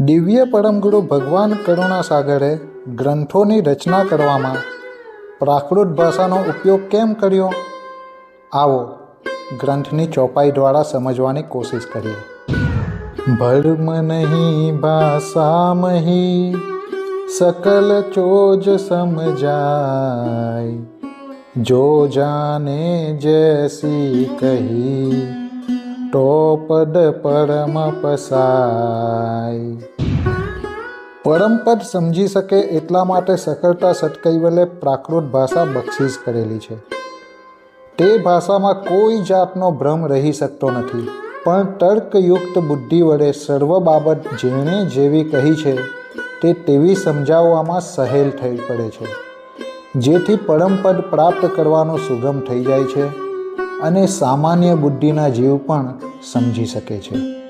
દિવ્ય પરમગુરુ ભગવાન કરુણાસાગરે ગ્રંથોની રચના કરવામાં પ્રાકૃત ભાષાનો ઉપયોગ કેમ કર્યો? આવો ગ્રંથની ચોપાઈ દ્વારા સમજવાની કોશિશ કરીએ. ભર્મ નહીં ભાષામહી સકલ ચોજ સમજાય. જો જાને જૈસી કહી તો પદ પરમ પસાય. પરમપદ સમજી શકે એટલા માટે સકળતા સટકૈવલે પ્રાકૃત ભાષા બક્ષિસ કરેલી છે. તે ભાષામાં કોઈ જાતનો ભ્રમ રહી શકતો નથી, પણ તર્કયુક્ત બુદ્ધિ વડે સર્વ બાબત જેણે જેવી કહી છે, તે તેવી સમજાવવામાં સહેલ થઈ પડે છે. જેથી પરમપદ પ્રાપ્ત કરવાનું સુગમ થઈ જાય છે અને સામાન્ય બુદ્ધિના જીવ પણ સમજી શકે છે.